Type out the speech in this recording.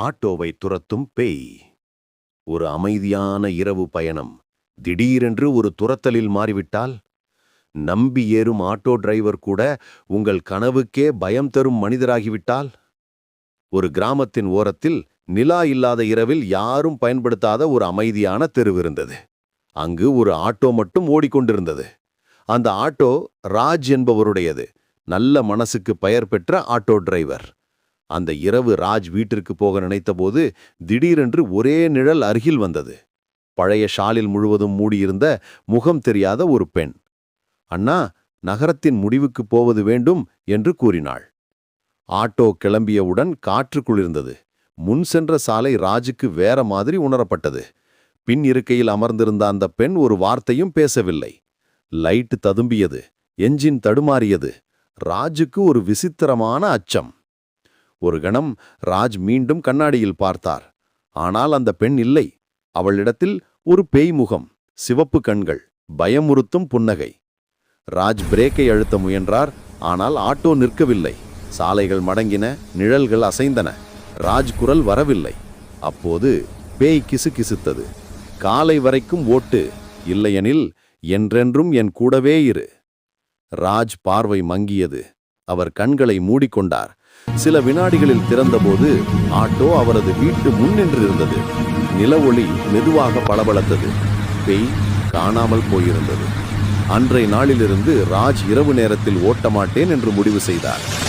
ஆட்டோவை துரத்தும் பேய். ஒரு அமைதியான இரவு பயணம். திடீரென்று ஒரு துரத்தலில் மாறிவிட்டால்? நம்பி ஏறும் ஆட்டோ டிரைவர் கூட உங்கள் கனவுக்கே பயம் தரும் மனிதராகிவிட்டால்? ஒரு கிராமத்தின் ஓரத்தில் நிலா இல்லாத இரவில் யாரும் பயன்படுத்தாத ஒரு அமைதியான தெருவு இருந்தது. அங்கு ஒரு ஆட்டோ மட்டும் ஓடிக்கொண்டிருந்தது. அந்த ஆட்டோ ராஜ் என்பவருடையது. நல்ல மனசுக்கு பெயர் பெற்ற ஆட்டோ டிரைவர். அந்த இரவு ராஜ் வீட்டிற்கு போக நினைத்தபோது திடீரென்று ஒரே நிழல் அருகில் வந்தது. பழைய ஷாலில் முழுவதும் மூடியிருந்த முகம் தெரியாத ஒரு பெண். அண்ணா நகரத்தின் முடிவுக்கு போவது வேண்டும் என்று கூறினாள். ஆட்டோ கிளம்பியவுடன் காற்று குளிர்ந்தது. முன் சென்ற சாலை ராஜுக்கு வேற மாதிரி உணரப்பட்டது. பின் இருக்கையில் அமர்ந்திருந்த அந்த பெண் ஒரு வார்த்தையும் பேசவில்லை. லைட் ததும்பியது. எஞ்சின் தடுமாறியது. ராஜுக்கு ஒரு விசித்திரமான அச்சம். ஒரு கணம் ராஜ் மீண்டும் கண்ணாடியில் பார்த்தார். ஆனால் அந்த பெண் இல்லை. அவளிடத்தில் ஒரு பேய் முகம் சிவப்பு கண்கள் பயமுறுத்தும் புன்னகை. ராஜ் பிரேக்கை அழுத்த முயன்றார். ஆனால் ஆட்டோ நிற்கவில்லை. சாலைகள் மடங்கின நிழல்கள் அசைந்தன. ராஜ் குரல் வரவில்லை. அப்போது பேய் கிசுகிசுத்தது. காலை வரைக்கும் ஓட்டு இல்லையெனில் என்றென்றும் என் கூடவே இரு. ராஜ் பார்வை மங்கியது. அவர் கண்களை மூடிக்கொண்டார். சில வினாடிகளில் திறந்தபோது ஆட்டோ அவரது வீட்டு முன் நின்றிருந்தது. நில ஒளி மெதுவாக பளபளத்தது. பெய் காணாமல் போயிருந்தது. அன்றைய நாளிலிருந்து ராஜ் இரவு நேரத்தில் ஓட்டமாட்டேன் என்று முடிவு செய்தார்.